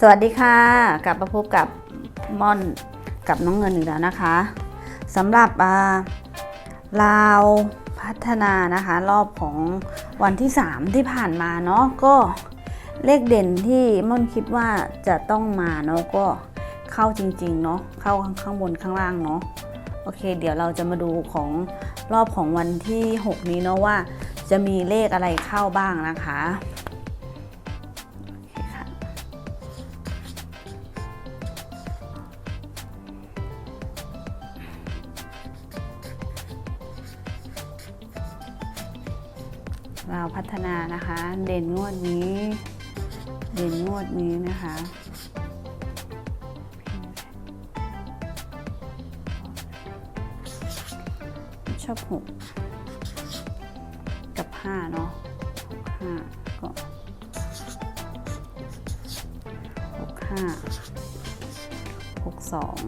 สวัสดีค่ะ กลับมาพบกับม่อนกับน้องเงินอีกแล้วนะคะสำหรับอ่าลาวพัฒนานะคะ รอบของวันที่ 3 ที่ผ่านมาเนาะก็เลขเด่นที่ม่อนคิดว่าจะต้องมาเนาะก็เข้าจริงๆเนาะเข้าข้างบนข้างล่างเนาะโอเค เดี๋ยวเราจะมาดูของรอบของวันที่ 6 นี้เนาะว่าจะมีเลขอะไรเข้าบ้างนะคะ เราพัฒนานะคะ เด่นงวดนี้ เด่นงวดนี้นะคะชอบหกกับห้าเนาะห้าก็หกห้าหกสอง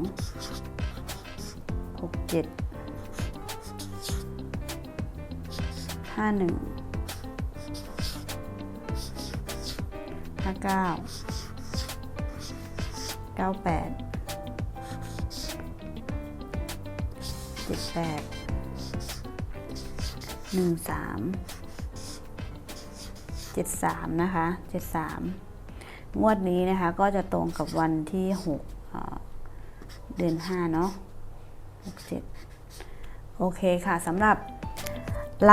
หกเจ็ดห้าหนึ่ง ห้าเก้าเก้าแปดเจ็ดแปดหนึ่งสามเจ็ดสามนะคะเจ็ดสามงวดนี้นะคะก็จะตรงกับวันที่หกเอ่อเดือนห้าเนาะหกเจ็ดโอเคค่ะสำหรับ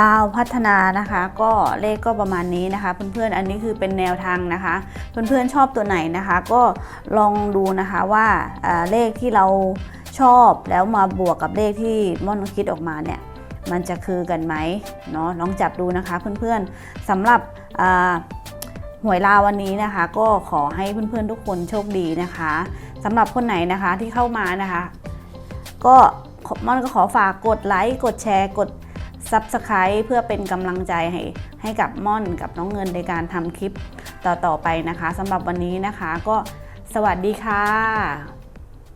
ลาวพัฒนานะคะ ก็เลขก็ประมาณนี้นะคะ เพื่อนๆอันนี้คือเป็นแนวทางนะคะ เพื่อนๆชอบตัวไหนนะคะ ก็ลองดูนะคะว่าเลขที่เราชอบแล้วมาบวกกับเลขที่ม่อนคิดออกมาเนี่ยมันจะคือกันไหมเนาะลองจับดูนะคะ เพื่อนๆสำหรับหวยลาววันนี้นะคะ ก็ขอให้เพื่อนๆทุกคนโชคดีนะคะสำหรับคนไหนนะคะที่เข้ามานะคะ ก็ม่อนก็ขอฝากกดไลค์กดแชร์กด Subscribe เพื่อเป็นกำลังใจให้ให้กับม่อนกับน้องเงินในการทำคลิปต่อๆไปนะคะสำหรับวันนี้นะคะ ก็สวัสดีค่ะ